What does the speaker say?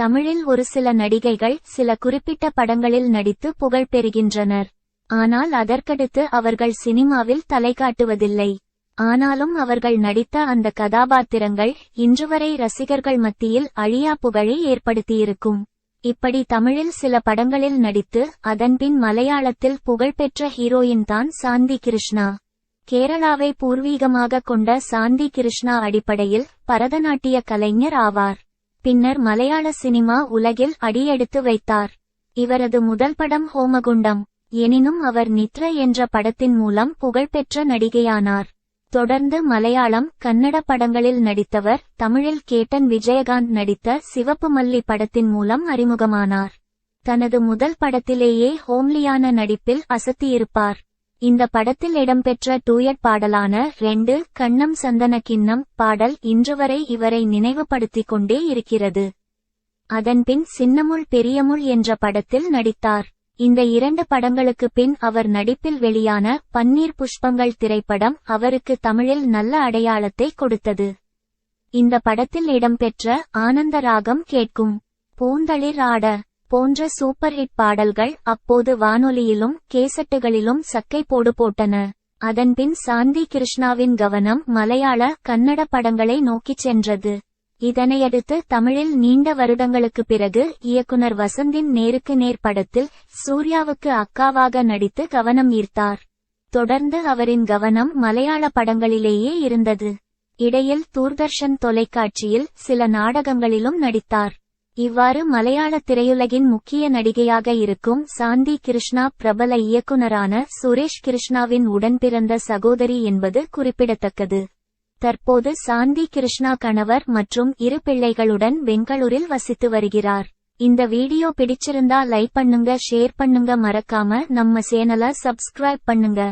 தமிழில் ஒரு சில நடிகைகள் சில குறிப்பிட்ட படங்களில் நடித்து புகழ் பெறுகின்றனர். ஆனால் அதற்கடுத்து அவர்கள் சினிமாவில் தலை காட்டுவதில்லை. ஆனாலும் அவர்கள் நடித்த அந்த கதாபாத்திரங்கள் இன்றுவரை ரசிகர்கள் மத்தியில் அழியா புகழை ஏற்படுத்தியிருக்கும். இப்படி தமிழில் சில படங்களில் நடித்து அதன்பின் மலையாளத்தில் புகழ்பெற்ற ஹீரோயின் தான் சாந்தி கிருஷ்ணா. கேரளாவை பூர்வீகமாக கொண்ட சாந்தி கிருஷ்ணா அடிப்படையில் பரதநாட்டிய கலைஞர் ஆவார். பின்னர் மலையாள சினிமா உலகில் அடியெடுத்து வைத்தார். இவரது முதல் படம் ஹோமகுண்டம். எனினும் அவர் நித்ர என்ற படத்தின் மூலம் புகழ்பெற்ற நடிகையானார். தொடர்ந்து மலையாளம் கன்னட படங்களில் நடித்தவர் தமிழில் கேட்டன் விஜயகாந்த் நடித்த சிவப்பு மல்லி படத்தின் மூலம் அறிமுகமானார். தனது முதல் படத்திலேயே ஹோம்லியான நடிப்பில் அசத்தியிருப்பார். இந்த படத்தில் இடம்பெற்ற டூயட் பாடலான ரெண்டு கண்ணம் சந்தன கிண்ணம் பாடல் இன்றுவரை இவரை நினைவுபடுத்திக் கொண்டே இருக்கிறது. அதன்பின் சின்னமுள் பெரியமுள் என்ற படத்தில் நடித்தார். இந்த இரண்டு படங்களுக்கு பின் அவர் நடிப்பில் வெளியான பன்னீர் புஷ்பங்கள் திரைப்படம் அவருக்கு தமிழில் நல்ல அடையாளத்தை கொடுத்தது. இந்த படத்தில் இடம்பெற்ற ஆனந்த ராகம் கேட்கும். பூந்தளிர் ஆட போன்ற சூப்பர் ஹிட் பாடல்கள் அப்போது வானொலியிலும் கேசட்டுகளிலும் சக்கை போடு போட்டன. அதன்பின் சாந்தி கிருஷ்ணாவின் கவனம் மலையாள கன்னட படங்களை நோக்கிச் சென்றது. இதனையடுத்து தமிழில் நீண்ட வருடங்களுக்கு பிறகு இயக்குனர் வசந்தின் நேருக்கு நேர் படத்தில் சூர்யாவுக்கு அக்காவாக நடித்து கவனம் ஈர்த்தார். தொடர்ந்து அவரின் கவனம் மலையாள படங்களிலேயே இருந்தது. இடையில் தூர்தர்ஷன் தொலைக்காட்சியில் சில நாடகங்களிலும் நடித்தார். இவ்வாறு மலையாள திரையுலகின் முக்கிய நடிகையாக இருக்கும் சாந்தி கிருஷ்ணா பிரபல இயக்குனரான சுரேஷ் கிருஷ்ணாவின் உடன்பிறந்த சகோதரி என்பது குறிப்பிடத்தக்கது. தற்போது சாந்தி கிருஷ்ணா கணவர் மற்றும் இரு பிள்ளைகளுடன் பெங்களூரில் வசித்து வருகிறார். இந்த வீடியோ பிடிச்சிருந்தா லைக் பண்ணுங்க ஷேர் பண்ணுங்க மறக்காம நம்ம சேனலை சப்ஸ்கிரைப் பண்ணுங்க.